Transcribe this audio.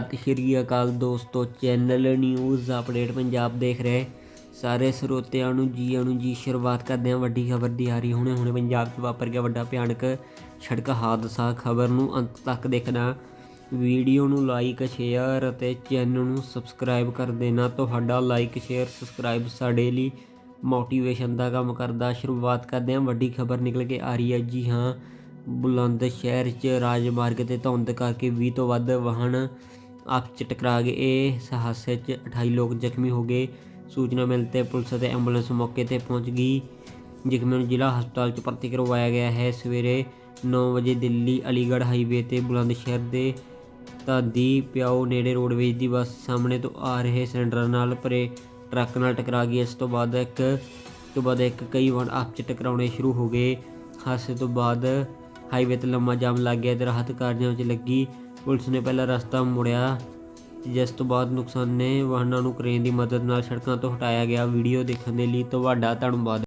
ਸਤਿ ਸ਼੍ਰੀ ਅਕਾਲ ਦੋਸਤੋ, channel news update Punjab ਦੇਖ ਰਹੇ। ਸਾਰੇ ਸਰੋਤਿਆਂ ਨੂੰ ਜੀ ਨੂੰ ਜੀ ਸ਼ੁਰੂਆਤ ਕਰਦੇ ਹਾਂ। ਵੱਡੀ ਖਬਰ ਦੀ ਆ ਰਹੀ ਹੁਣੇ ਹੁਣੇ ਪੰਜਾਬ 'ਚ ਵਾਪਰ ਗਿਆ ਵੱਡਾ ਭਿਆਨਕ ਸੜਕ ਹਾਦਸਾ। ਖਬਰ ਨੂੰ ਅੰਤ ਤੱਕ ਦੇਖਣਾ। ਵੀਡੀਓ ਨੂੰ ਲਾਈਕ ਸ਼ੇਅਰ ਅਤੇ ਚੈਨਲ ਨੂੰ ਸਬਸਕ੍ਰਾਈਬ ਕਰ ਦੇਣਾ। ਤੁਹਾਡਾ ਲਾਈਕ ਸ਼ੇਅਰ ਸਬਸਕ੍ਰਾਈਬ ਸਾਡੇ ਲਈ ਮੋਟੀਵੇਸ਼ਨ ਦਾ ਕੰਮ ਕਰਦਾ। ਸ਼ੁਰੂਆਤ ਕਰਦੇ ਹਾਂ। ਵੱਡੀ ਖਬਰ ਨਿਕਲ ਕੇ ਆ ਰਹੀ ਹੈ। ਜੀ ਹਾਂ, ਬੁਲੰਦ ਸ਼ਹਿਰ 'ਚ ਰਾਜਮਾਰਗ ਤੇ ਧੁੰਦ ਕਰਕੇ 20 ਤੋਂ ਵੱਧ ਵਾਹਨ ਆਪਸ 'ਚ ਟਕਰਾ ਗਏ। ਇਹ ਹਾਦਸੇ 'ਚ 28 ਲੋਕ ਜ਼ਖਮੀ ਹੋ ਗਏ। ਸੂਚਨਾ ਮਿਲਣ ਤੇ ਪੁਲਿਸ ਅਤੇ ਐਂਬੂਲੈਂਸ ਮੌਕੇ ਤੇ ਪਹੁੰਚ ਗਈ। ਜ਼ਖਮੀਆਂ ਨੂੰ ਜ਼ਿਲ੍ਹਾ ਹਸਪਤਾਲ 'ਚ ਭਰਤੀ ਕਰਵਾਇਆ ਗਿਆ ਹੈ। ਸਵੇਰੇ 9 ਵਜੇ ਦਿੱਲੀ ਅਲੀਗੜ੍ਹ ਹਾਈਵੇ ਤੇ ਬੁਲੰਦ ਸ਼ਹਿਰ ਦੇ ਧਾਦੀ ਪਿਆਓ ਨੇੜੇ ਰੋਡਵੇਜ ਦੀ ਬੱਸ ਸਾਹਮਣੇ ਤੋਂ ਆ ਰਹੇ ਸਿਲੰਡਰ ਨਾਲ ਭਰੇ ਟਰੱਕ ਨਾਲ ਟਕਰਾ ਗਈ। ਇਸ ਤੋਂ ਬਾਅਦ ਇੱਕ ਤੋਂ ਬਾਅਦ ਇੱਕ ਕਈ ਵਾਰ ਆਪਸ 'ਚ ਟਕਰਾਉਣੇ ਸ਼ੁਰੂ ਹੋ ਗਏ। ਹਾਦਸੇ ਤੋਂ ਬਾਅਦ ਹਾਈਵੇ ਤੇ ਲੰਮਾ ਜਾਮ ਲੱਗ ਗਿਆ ਤੇ ਰਾਹਤ ਕਾਰਜਾਂ ਵਿੱਚ ਲੱਗੀ ਪੁਲਿਸ ਨੇ ਪਹਿਲਾ ਰਸਤਾ ਮੁੜਿਆ ਜਿਸ ਤੋਂ ਬਾਅਦ ਨੁਕਸਾਨੇ ਵਾਹਨਾਂ ਨੂੰ ਕ੍ਰੇਨ ਦੀ ਮਦਦ ਨਾਲ ਸੜਕਾਂ ਤੋਂ ਹਟਾਇਆ ਗਿਆ। ਵੀਡੀਓ ਦੇਖਣ ਦੇ ਲਈ ਤੁਹਾਡਾ ਧੰਨਵਾਦ।